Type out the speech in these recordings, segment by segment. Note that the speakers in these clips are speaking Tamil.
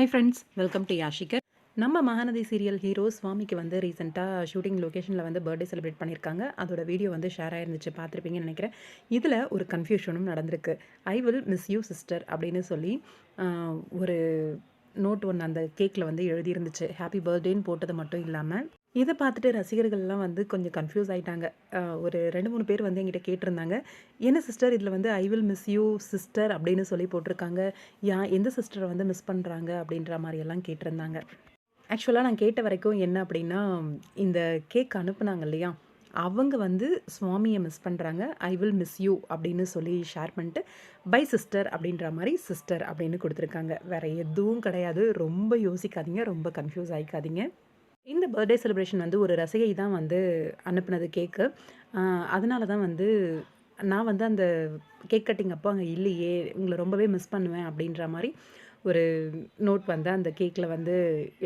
ஹை ஃப்ரெண்ட்ஸ் வெல்கம் டு யாஷிகர் நம்ம மகாநதி சீரியல் ஹீரோ சுவாமிக்கு வந்து ரீசெண்டாக ஷூட்டிங் லொக்கேஷனில் வந்து பர்த்டே செலிப்ரேட் பண்ணியிருக்காங்க. அதோட வீடியோ வந்து ஷேர் ஆயிருந்துச்சு. பார்த்துருப்பீங்கன்னு நினைக்கிறேன். இதில் ஒரு கன்ஃபியூஷனும் நடந்திருக்கு. I will miss you sister அப்படின்னு சொல்லி ஒரு நோட் ஒன்று அந்த கேக்கில் வந்து எழுதியிருந்துச்சு. ஹாப்பி பர்த்டேன்னு போட்டது மட்டும் இல்லாமல் இதை பார்த்துட்டு ரசிகர்கள்லாம் வந்து கொஞ்சம் கன்ஃபியூஸ் ஆயிட்டாங்க. ஒரு ரெண்டு மூணு பேர் வந்து என்கிட்ட கேட்டிருந்தாங்க. என்ன சிஸ்டர் இதில் வந்து I will miss you sister அப்படின்னு சொல்லி போட்டிருக்காங்க. யா எந்த சிஸ்டரை வந்து மிஸ் பண்ணுறாங்க அப்படின்ற மாதிரியெல்லாம் கேட்டிருந்தாங்க. ஆக்சுவலாக நான் கேட்ட வரைக்கும் என்ன அப்படின்னா இந்த கேக் அனுப்புனாங்க இல்லையா? அவங்க வந்து சுவாமியை மிஸ் பண்ணுறாங்க ஐ வில் மிஸ் யூ அப்படின்னு சொல்லி ஷேர் பண்ணிட்டு பை சிஸ்டர் அப்படின்ற மாதிரி சிஸ்டர் அப்படின்னு கொடுத்துருக்காங்க. வேறு எதுவும் கிடையாது. ரொம்ப யோசிக்காதீங்க. ரொம்ப கன்ஃபியூஸ் ஆகிக்காதீங்க இந்த பர்த்டே செலிப்ரேஷன் வந்து ஒரு ரசிகை தான் வந்து அனுப்புனது கேக்கு அதனால தான் வந்து நான் வந்து அந்த கேக் கட்டிங் அப்போ அங்கே இல்லையே. உங்களை ரொம்பவே மிஸ் பண்ணுவேன் அப்படின்ற மாதிரி ஒரு நோட் வந்து அந்த கேக்கில் வந்து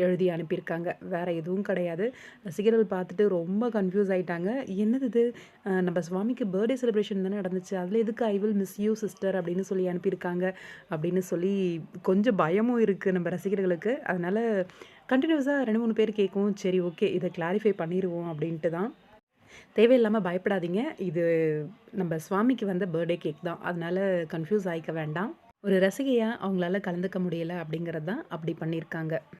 எழுதி அனுப்பியிருக்காங்க. வேறு எதுவும் கிடையாது. ரசிகர்கள் பார்த்துட்டு ரொம்ப கன்ஃபியூஸ் ஆகிட்டாங்க என்னது இது? நம்ம சுவாமிக்கு பர்த்டே செலிப்ரேஷன் தானே நடந்துச்சு. அதில் எதுக்கு I will miss you sister அப்படின்னு சொல்லி அனுப்பியிருக்காங்க. அப்படின்னு சொல்லி கொஞ்சம் பயமும் இருக்குது நம்ம ரசிகர்களுக்கு. அதனால் கண்டினியூஸாக ரெண்டு மூணு பேர் கேட்கும் சரி ஓகே இதை கிளாரிஃபை பண்ணிடுவோம் அப்படின்ட்டு தான். தேவையில்லாமல் பயப்படாதீங்க. இது நம்ம சுவாமிக்கு வந்த பர்த்டே கேக் தான். அதனால் கன்ஃபியூஸ் ஆகிக்க வேண்டாம். ஒரு ரசிகையாக அவங்களால கலந்துக்க முடியலை அப்படிங்கிறது தான் அப்படி பண்ணியிருக்காங்க.